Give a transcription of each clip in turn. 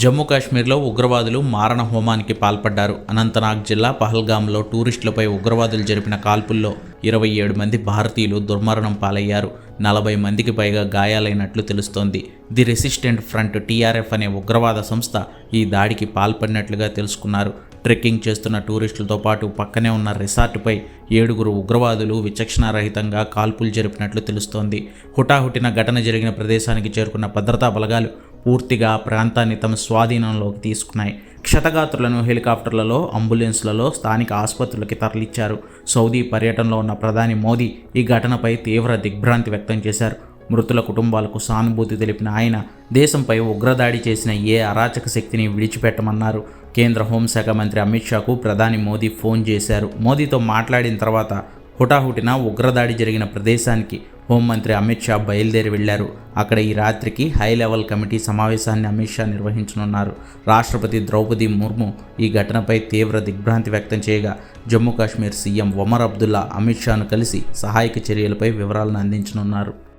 జమ్మూ కాశ్మీర్లో ఉగ్రవాదులు మారణ హోమానికి పాల్పడ్డారు. అనంతనాగ్ జిల్లా పహల్గాంలో టూరిస్టులపై ఉగ్రవాదులు జరిపిన కాల్పుల్లో ఇరవై ఏడు మంది భారతీయులు దుర్మరణం పాలయ్యారు. నలభై మందికి పైగా గాయాలైనట్లు తెలుస్తోంది. ది రెసిస్టెంట్ ఫ్రంట్ టీఆర్ఎఫ్ అనే ఉగ్రవాద సంస్థ ఈ దాడికి పాల్పడినట్లుగా తెలుసుకున్నారు. ట్రెక్కింగ్ చేస్తున్న టూరిస్టులతో పాటు పక్కనే ఉన్న రిసార్టుపై ఏడుగురు ఉగ్రవాదులు విచక్షణారహితంగా కాల్పులు జరిపినట్లు తెలుస్తోంది. హుటాహుటిన ఘటన జరిగిన ప్రదేశానికి చేరుకున్న భద్రతా బలగాలు పూర్తిగా ప్రాంతాన్ని తమ స్వాధీనంలోకి తీసుకున్నాయి. క్షతగాత్రులను హెలికాప్టర్లలో అంబులెన్స్లలో స్థానిక ఆసుపత్రులకి తరలిచ్చారు సౌదీ పర్యటనలో ఉన్న ప్రధాని మోదీ ఈ ఘటనపై తీవ్ర దిగ్భ్రాంతి వ్యక్తం చేశారు. మృతుల కుటుంబాలకు సానుభూతి తెలిపిన ఆయన దేశంపై ఉగ్రదాడి చేసిన ఏ అరాచక శక్తిని విడిచిపెట్టమన్నారు. కేంద్ర హోంశాఖ మంత్రి అమిత్ షాకు ప్రధాని మోదీ ఫోన్ చేశారు. మోదీతో మాట్లాడిన తర్వాత హుటాహుటిన ఉగ్రదాడి జరిగిన ప్రదేశానికి హోంమంత్రి అమిత్ షా బయలుదేరి వెళ్ళారు. అక్కడ ఈ రాత్రికి హై లెవెల్ కమిటీ సమావేశాన్ని అమిత్ షా నిర్వహించనున్నారు. రాష్ట్రపతి ద్రౌపది ముర్ము ఈ ఘటనపై తీవ్ర దిగ్భ్రాంతి వ్యక్తం చేయగా జమ్మూ కాశ్మీర్ సీఎం ఒమర్ అబ్దుల్లా అమిత్ షాను కలిసి సహాయక చర్యలపై వివరాలను అందించనున్నారు.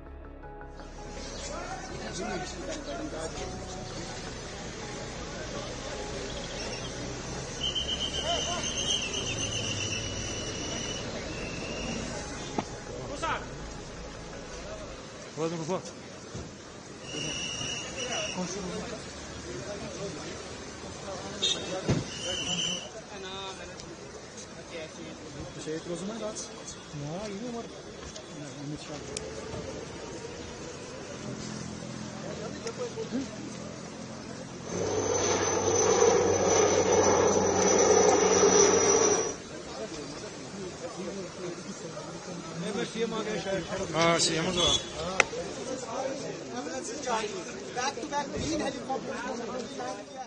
Vamos, vamos. Şey rozuma dat. Ja, ieder maar. Ja, je moet gaan. हाँ सीएम तो back to back तीन हेलीकॉप्टर